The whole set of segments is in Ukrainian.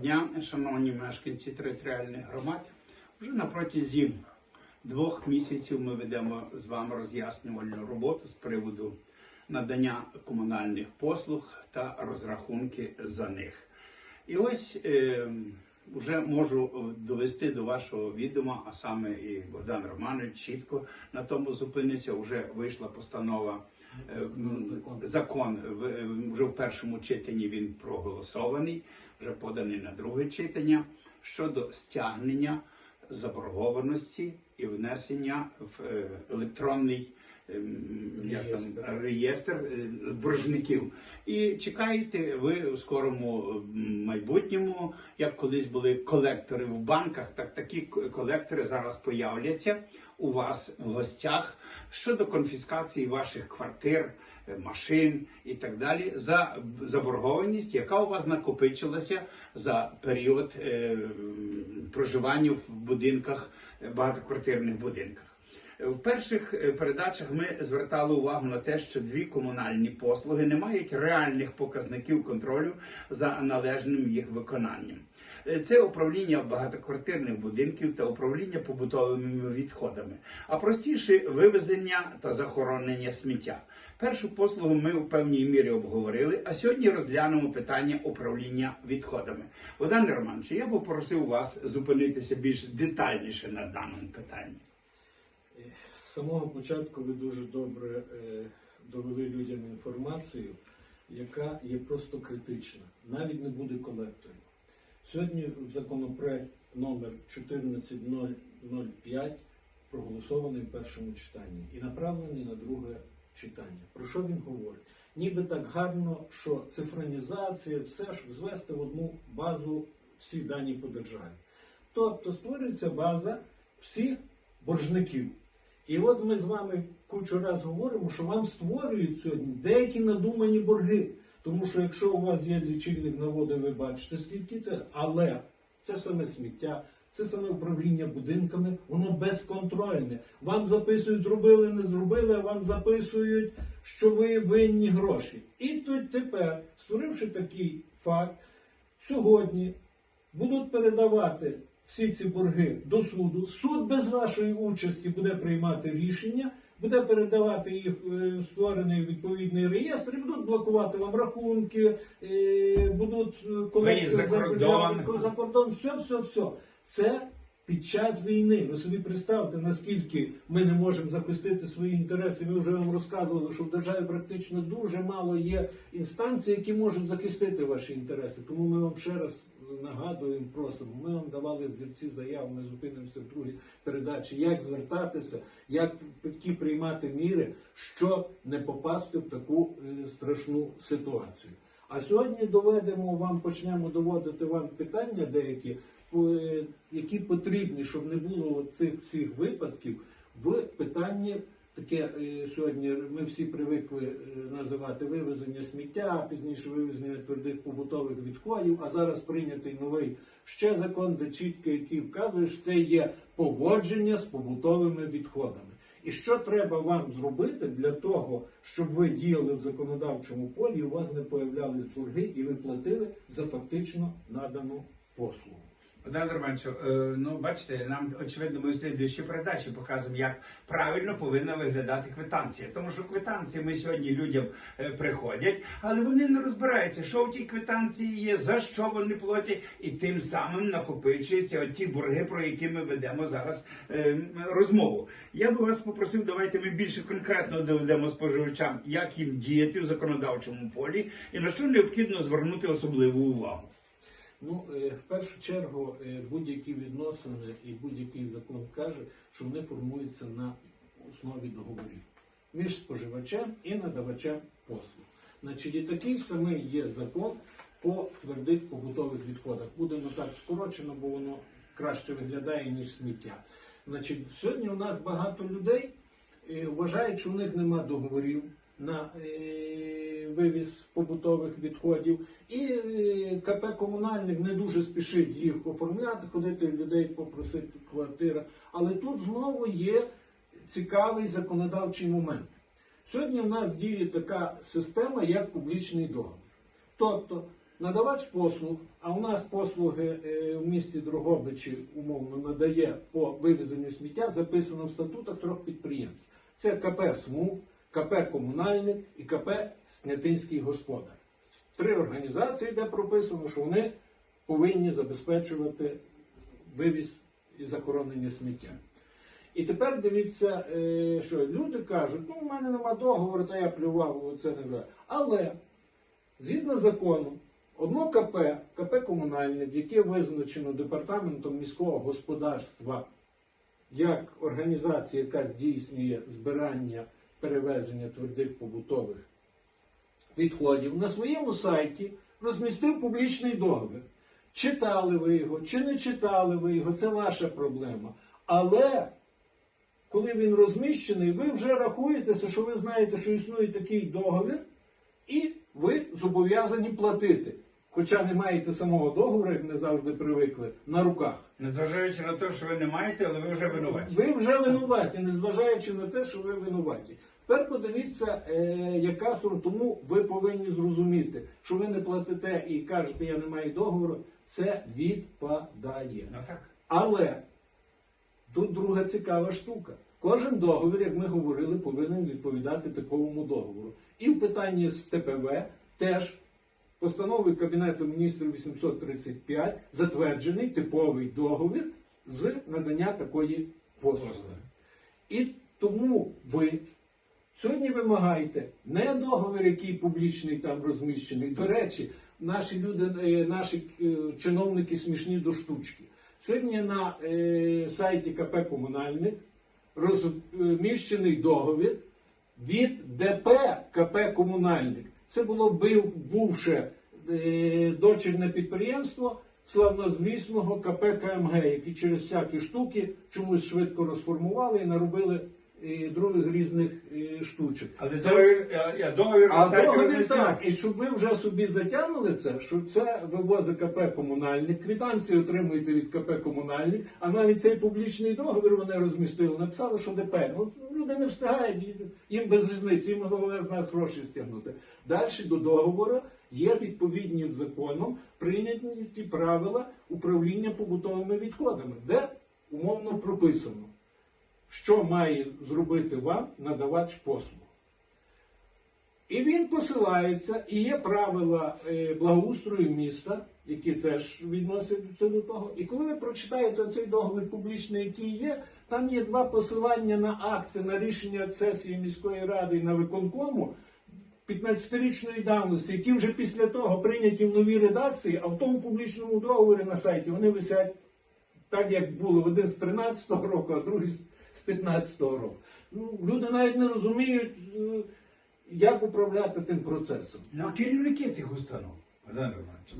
дня, шановні мешканці територіальних громад. Вже на протязі двох місяців ми ведемо з вами роз'яснювальну роботу з приводу надання комунальних послуг та розрахунки за них. І ось е, вже можу довести до вашого відома, а саме і Богдан Романович чітко на тому зупиниться. Вже вийшла постанова. Е, Закон е, вже в першому читанні він проголосований, вже поданий на друге читання щодо стягнення заборгованості і внесення в е, електронний як там, Реєстр. е, боржників. І чекаєте ви у скорому майбутньому, як колись були колектори в банках, так такі колектори зараз появляться у вас в гостях щодо конфіскації ваших квартир, е, машин і так далі за заборгованість, яка у вас накопичилася за період е, проживання в будинках, е, багатоквартирних будинках. В перших е, передачах ми звертали увагу на те, що дві комунальні послуги не мають реальних показників контролю за належним їх виконанням. Е, Це управління багатоквартирних будинків та управління побутовими відходами, а простіше вивезення та захоронення сміття. Першу послугу ми у певній мірі обговорили, а сьогодні розглянемо питання управління відходами. Богдан Романович, я попросив вас зупинитися більш детальніше на даному питанні. З самого початку ви дуже добре е, довели людям інформацію, яка є просто критична. Навіть не буде колекторів. Сьогодні законопроект номер 14005 проголосований в першому читанні і направлений на друге читання. Про що він говорить? Ніби так гарно, що цифронізація, все ж звести в одну базу всі дані по державі. Тобто створюється база всіх боржників. І от ми з вами кучу раз говоримо, що вам створюють сьогодні деякі надумані борги. Тому що якщо у вас є лічильник на воду, ви бачите, скільки це, але це саме сміття, це саме управління будинками, воно безконтрольне. Вам записують, зробили, не зробили, а вам записують, що ви винні гроші. І тут тепер, створивши такий факт, сьогодні будуть передавати всі ці борги до суду. Суд без вашої участі буде приймати рішення, буде передавати їх е, створений відповідний реєстр і будуть блокувати вам рахунки, е, будуть е, колекти за кордон. за кордон. Все, все, все. Це під час війни. Ви собі представте, наскільки ми не можемо захистити свої інтереси. Ми вже вам розказували, що в державі практично дуже мало є інстанцій, які можуть захистити ваші інтереси. Тому ми вам ще раз нагадуємо, просимо. Ми вам давали взірці заяв, ми зупинимося в другій передачі, як звертатися, як які приймати міри, щоб не попасти в таку е, страшну ситуацію. А сьогодні доведемо вам, почнемо доводити вам питання деякі, е, які потрібні, щоб не було цих всіх випадків в питанні. Таке е, сьогодні ми всі привикли е, називати вивезення сміття, пізніше вивезення твердих побутових відходів. А зараз прийнятий новий ще закон, де чітко який вказує, що це є поводження з побутовими відходами. І що треба вам зробити для того, щоб ви діяли в законодавчому полі, у вас не появлялись борги, і ви платили за фактично надану послугу. Богдан Романович, е, ну бачите, нам очевидно ми в слідуючій передачі показуємо, як правильно повинна виглядати квитанція. Тому що квитанції ми сьогодні людям е, приходять, але вони не розбираються, що в тій квитанції є, за що вони платять, і тим самим накопичуються ті борги, про які ми ведемо зараз е, розмову. Я би вас попросив, давайте ми більше конкретно доведемо споживачам, як їм діяти в законодавчому полі і на що необхідно звернути особливу увагу. Ну, е, в першу чергу, е, будь-які відносини і будь-який закон каже, що вони формуються на основі договорів між споживачем і надавачем послуг. Значить, і такий самий є закон по твердих побутових відходах. Будемо так скорочено, бо воно краще виглядає, ніж сміття. Значить, сьогодні у нас багато людей вважають, що у них нема договорів на е, вивіз побутових відходів. І е, КП комунальник не дуже спішить їх оформляти, ходити людей попросити квартира. Але тут знову є цікавий законодавчий момент. Сьогодні в нас діє така система, як публічний договір. Тобто Надавач послуг, а у нас послуги е, в місті Дрогобичі умовно надає по вивезенню сміття, записано в статутах трьох підприємств. Це КП СМУ, КП Комунальник і КП Снятинський господар. Три організації, де прописано, що вони повинні забезпечувати вивіз і захоронення сміття. І тепер дивіться, е, що люди кажуть, ну, у мене нема договору, то я плював, це не брав. Але згідно закону, одно КП, КП комунальник, яке визначено департаментом міського господарства як організація, яка здійснює збирання перевезення твердих побутових відходів, на своєму сайті розмістив публічний договір. Читали ви його, чи не читали ви його, це ваша проблема. Але коли він розміщений, ви вже рахуєтеся, що ви знаєте, що існує такий договір, і ви зобов'язані платити. Хоча не маєте самого договору, як ми завжди привикли, на руках. Незважаючи на те, що ви не маєте, але ви вже винуваті. Ви вже винуваті, незважаючи на те, що ви винуваті. Тепер подивіться, е, яка. Тому ви повинні зрозуміти, що ви не платите і кажете, я не маю договору, це відпадає. Ну так. Але тут друга цікава штука. Кожен договір, як ми говорили, повинен відповідати типовому договору. І в питанні з ТПВ теж постановою Кабінету міністрів 835 затверджений типовий договір з надання такої послуги. І тому ви сьогодні вимагаєте не договір, який публічний там розміщений. До речі, наші люди, е, наші е, чиновники смішні до штучки. Сьогодні на е, сайті КП Комунальник розміщений договір від ДП КП Комунальник. Це було бив, бувше е, дочірне підприємство славнозвісного КП КМГ, які через всякі штуки чомусь швидко розформували і наробили е, других різних е, штучок. Але Це- договір, договір а договір так, і щоб ви вже собі затягнули це, що це вивозить КП комунальник, квитанції отримуєте від КП комунальник, а навіть цей публічний договір вони розмістили, написали, що ДП. Ну люди не встигають, їм без різниці, їм головне з нас гроші стягнути. Далі до договору є відповідні законом прийняті ті правила управління побутовими відходами, де умовно прописано, що має зробити вам надавач послуг. І він посилається, і є правила е, благоустрою міста, які теж відносяться до того. І коли ви прочитаєте цей договір публічний, який є, там є два посилання на акти, на рішення сесії міської ради і на виконкому 15-річної давності, які вже після того прийняті в новій редакції, а в тому публічному договорі на сайті вони висять так, як було один з 13-го року, а другий з- з 15-го року. Ну, люди навіть не розуміють, е, як управляти тим процесом. Ну, а керівники тих установ,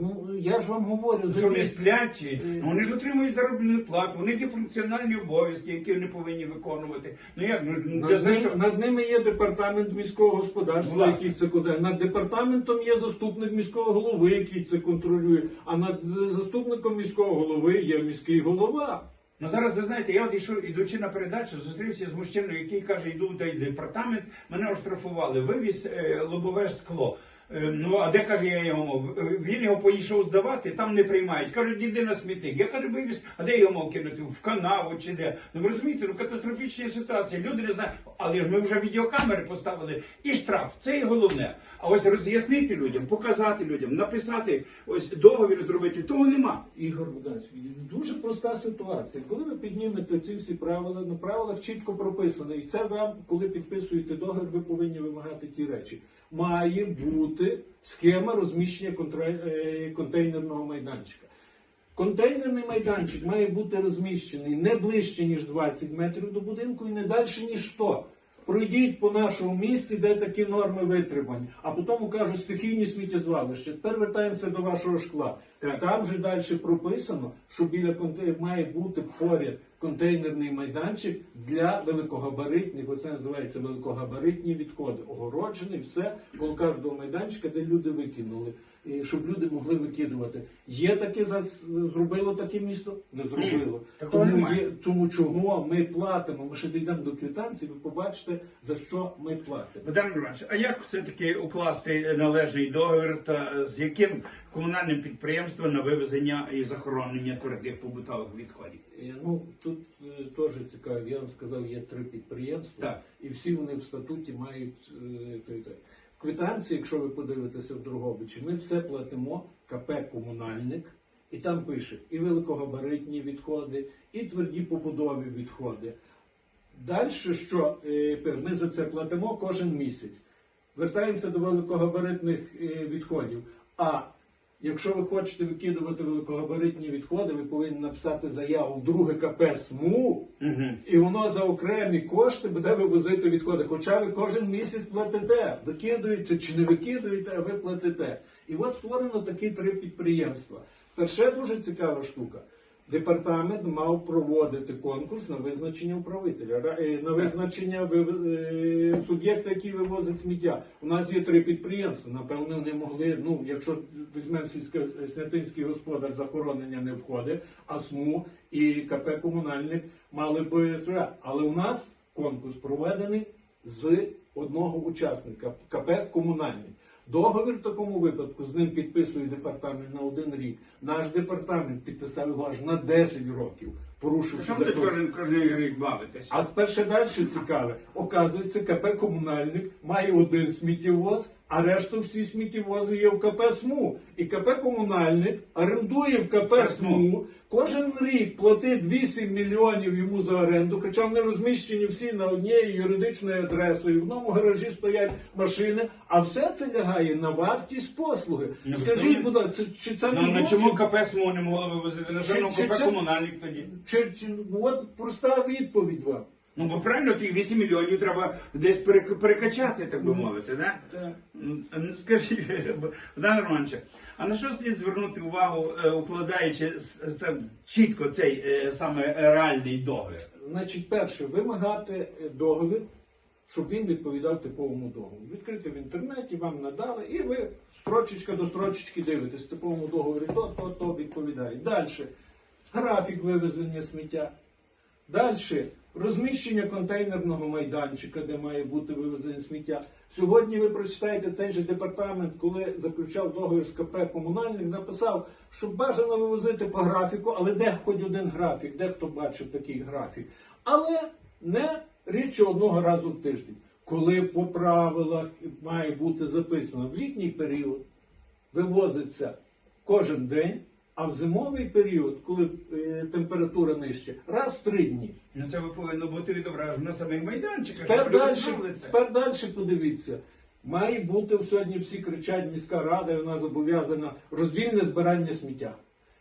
Ну, я ж вам говорю, Що не ті- сплять, ну, вони ж отримують заробітну плату, у них є функціональні обов'язки, які вони повинні виконувати. Ну як, ну, я Над, за ним, що? над ними є департамент міського господарства, Власне. який це контролює. Над департаментом є заступник міського голови, який це контролює. А над е, заступником міського голови є міський голова. Ну зараз ви знаєте, я от йшов, ідучи на передачу, зустрівся з мужчиною, який каже, йду в департамент, мене оштрафували, вивіз е, лобове скло. Е, Ну, а де каже, я його мав? Е, Він його поїхав здавати, там не приймають. Кажуть, іди на смітник. Я кажу, вивіз, а де його мав кинути? В канаву чи де? Ну ви розумієте, ну катастрофічна ситуація. Люди не знають, але ж ми вже відеокамери поставили і штраф. Це і головне. А ось роз'яснити людям, показати людям, написати, ось договір зробити, того нема. Ігор Богданович, дуже проста ситуація. Коли ви піднімете ці всі правила, на правилах чітко прописано, і це вам, коли підписуєте договір, ви повинні вимагати ті речі. Має бути схема розміщення е, контейнерного майданчика. Контейнерний майданчик має бути розміщений не ближче, ніж 20 метрів до будинку і не далі, ніж 100. Пройдіть по нашому місті, де такі норми витримані, а потім кажуть стихійні сміттєзвалища. Тепер вертаємося до вашого шкла. Так. Там же далі прописано, що біля контейнера має бути поряд контейнерний майданчик для великогабаритних, оце називається великогабаритні відходи. Огороджений, все коло кожного майданчика, де люди викинули, щоб люди могли викидувати. Є таке за- зробило таке місто? Не зробило. Тому, є, тому чого ми платимо? Ми ще дійдемо до квитанції, ви побачите, за що ми платимо. Богдан Іванович, а як все-таки укласти належний договір та з яким комунальним підприємством на вивезення і захоронення твердих побутових відходів? Е, Ну тут е, теж цікаво. Я вам сказав, є три підприємства, Так. і всі вони в статуті мають е, той квитанції, якщо ви подивитеся в Другобичі, ми все платимо КП комунальник, і там пише і великогабаритні відходи, і тверді побудові відходи. Далі, що е, ми за це платимо кожен місяць. Вертаємося до великогабаритних е, відходів. А якщо ви хочете викидувати великогабаритні відходи, ви повинні написати заяву в друге КП СМУ, Угу. і воно за окремі кошти буде вивозити відходи. Хоча ви кожен місяць платите, викидуєте чи не викидуєте, а ви платите. І от створено такі три підприємства. Перше дуже цікава штука. Департамент мав проводити конкурс на визначення управителя, е, на визначення е, суб'єкта, який вивозить сміття. У нас є три підприємства. Напевно, вони могли. Ну, якщо візьмемо сільське снятинський господар, захоронення не входить, а СМУ і КП комунальник мали б. Але у нас конкурс проведений з одного учасника КП комунальник. Договір в такому випадку з ним підписує департамент на один рік. Наш департамент підписав його аж на 10 років, порушивши Що ви закон. кожен кожен рік бавитеся? А тепер ще далі цікаве. Оказується, КП комунальник має один сміттєвоз, а решту всі сміттєвози є в КП СМУ. І КП комунальник орендує в КП СМУ. Кожен рік платить 8 мільйонів йому за оренду, хоча вони розміщені всі на однією юридичною адресою. В одному гаражі стоять машини, а все це лягає на вартість послуги. Ну, Скажіть, будь ласка, чи це Ну, не на чому КП СМО не могло вивозити? На чому КП комунальник тоді? Чи, чи, ну, от проста відповідь вам. Ну, бо правильно, тих 8 мільйонів треба десь перекачати, так би Ну, мовити, да? так. Скажіть, Богдан Романович, а на що слід звернути увагу, е, укладаючи чітко цей е, саме реальний договір? Значить, перше, вимагати е, договір, щоб він відповідав типовому договору. Відкрити в інтернеті, вам надали, і ви строчечка до строчечки дивитесь, типовому договорі то, то, то відповідає. Далі графік вивезення сміття. Далі розміщення контейнерного майданчика, де має бути вивезення сміття. Сьогодні ви прочитаєте цей же департамент, коли заключав договір з КП комунальник, написав, що бажано вивозити по графіку, але де хоч один графік, де хто бачив такий графік. Але не рідше одного разу в тиждень. Коли по правилах має бути записано в літній період, вивозиться кожен день, а в зимовий період, коли е, температура нижча, раз в три дні. Ну це повинно бути відображено на самих майданчиках. Тепер далі, це. тепер далі подивіться. Має бути сьогодні всі кричать, міська рада, і вона зобов'язана роздільне збирання сміття.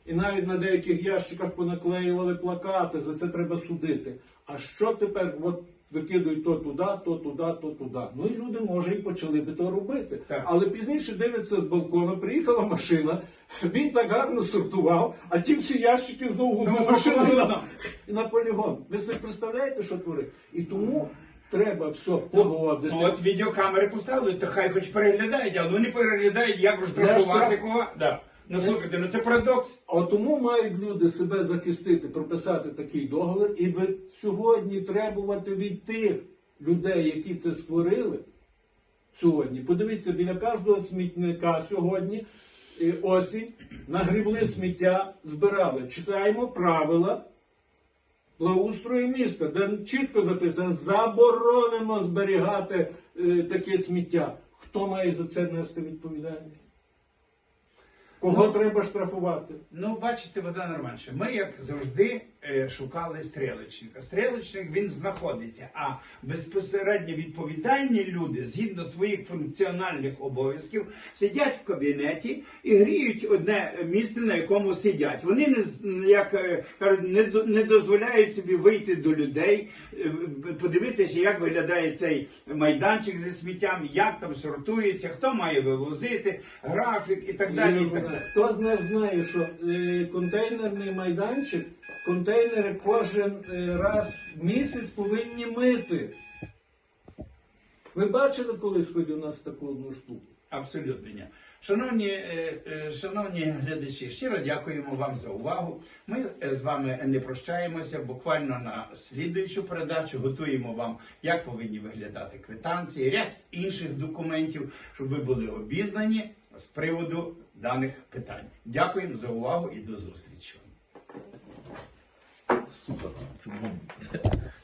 І навіть на деяких ящиках понаклеювали плакати, за це треба судити. А що тепер? От викидують то туди, то туди, то туди. Ну і люди, може, і почали би то робити. Так. Але пізніше дивиться з балкона, приїхала машина, він так гарно сортував, а ті всі ящики знову в Ну, машину на, на полігон. Ви собі представляєте, що творить? І тому треба все погодити. Ну от відеокамери поставили, то хай хоч переглядають, а вони переглядають, як Для розштрафувати штраф- кого. Да. Ну слухайте, ну це парадокс. А тому мають люди себе захистити, прописати такий договір, і ви сьогодні требувати від тих людей, які це створили. Сьогодні, подивіться, біля кожного смітника сьогодні осінь нагрібли сміття, збирали. Читаємо правила благоустрою міста, де чітко записано, заборонено зберігати е, таке сміття. Хто має за це нести відповідальність? Кого Ну, треба штрафувати? Ну, бачите, Богдан Романович, ми, як завжди, шукали стрілечника. Стрілечник він знаходиться, а безпосередньо відповідальні люди, згідно своїх функціональних обов'язків, сидять в кабінеті і гріють одне місце, на якому сидять. Вони не як е, не, дозволяють собі вийти до людей, е, подивитися, як виглядає цей майданчик зі сміттям, як там сортується, хто має вивозити, графік і так далі. І так хто з нас знає, що е, контейнерний майданчик, контейнери кожен е, раз в місяць повинні мити. Ви бачили колись хоч у нас таку одну штуку? Абсолютно ні. Шановні, е, е, шановні глядачі, щиро дякуємо вам за увагу. Ми з вами не прощаємося. Буквально на слідуючу передачу готуємо вам, як повинні виглядати квитанції, ряд інших документів, щоб ви були обізнані з приводу даних питань. Дякуємо за увагу і до зустрічі. そうだな。突っ。